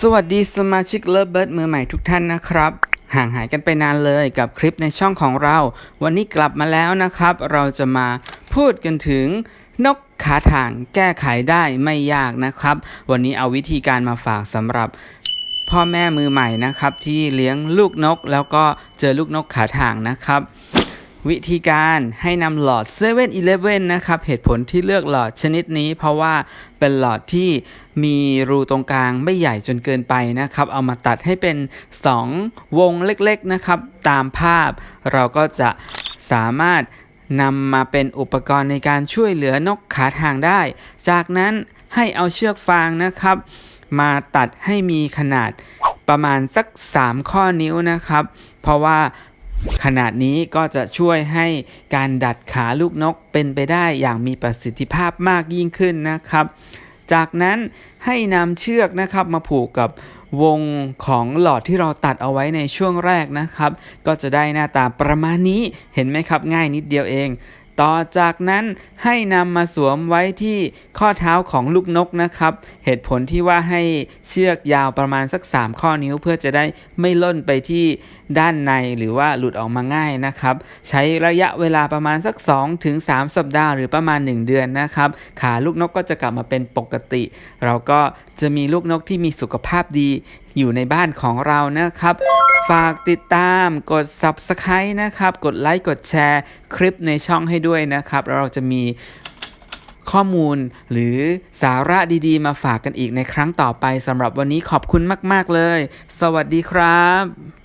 สวัสดีสมาชิกเลิฟเบิร์ดมือใหม่ทุกท่านนะครับ ห่างหายกันไปนานเลยกับคลิปในช่องของเรา วันนี้กลับมาแล้วนะครับ เราจะมาพูดกันถึงนกขาถ่างแก้ไขได้ไม่ยากนะครับ วันนี้เอาวิธีการมาฝากสำหรับพ่อแม่มือใหม่นะครับ ที่เลี้ยงลูกนกแล้วก็เจอลูกนกขาถ่างนะครับ วิธีการให้นำหลอด7 e เ e ่ e อนะครับ เหตุผลที่เลือกหลอดชนิดนี้ เพราะว่าเป็นหลอดที่มีรูตรงกลางไม่ใหญ่จนเกินไปนะครับ เอามาตัดให้เป็น 2 วงเล็กๆนะครับ ตามภาพเราก็จะสามารถนำมาเป็นอุปกรณ์ในการช่วยเหลือนกขาทางได้ จากนั้นให้เอาเชือกฟางนะครับ มาตัดให้มีขนาดประมาณสัก 3 ข้อนิ้วนะครับ เพราะว่า ขนาดนี้ก็จะช่วยให้การดัดขาลูกนกเป็นไปได้อย่างมีประสิทธิภาพมากยิ่งขึ้นนะครับ จากนั้นให้นำเชือกนะครับมาผูกกับวงของหลอดที่เราตัดเอาไว้ในช่วงแรกนะครับ ก็จะได้หน้าตาประมาณนี้เห็นไหมครับง่ายนิดเดียวเอง ต่อจากนั้นให้นำมาสวมไว้ที่ข้อเท้าของลูกนกนะครับ เหตุผลที่ว่าให้เชือกยาวประมาณสัก 3 ข้อนิ้วเพื่อจะได้ไม่ล่นไปที่ด้านในหรือว่าหลุดออกมาง่ายนะครับ ใช้ระยะเวลาประมาณสัก 2-3ถึง3สัปดาห์หรือประมาณ 1 เดือนนะครับ ขาลูกนกก็จะกลับมาเป็นปกติ เราก็จะมีลูกนกที่มีสุขภาพดีอยู่ในบ้านของเรานะครับ ฝากติดตามกด Subscribe นะครับ กดไลค์กดแชร์คลิปในช่องให้ด้วยนะครับ แล้วเราจะมีข้อมูลหรือสาระดีๆ มาฝากกันอีกในครั้งต่อไปสำหรับวันนี้ขอบคุณมาก ๆ เลย สวัสดีครับ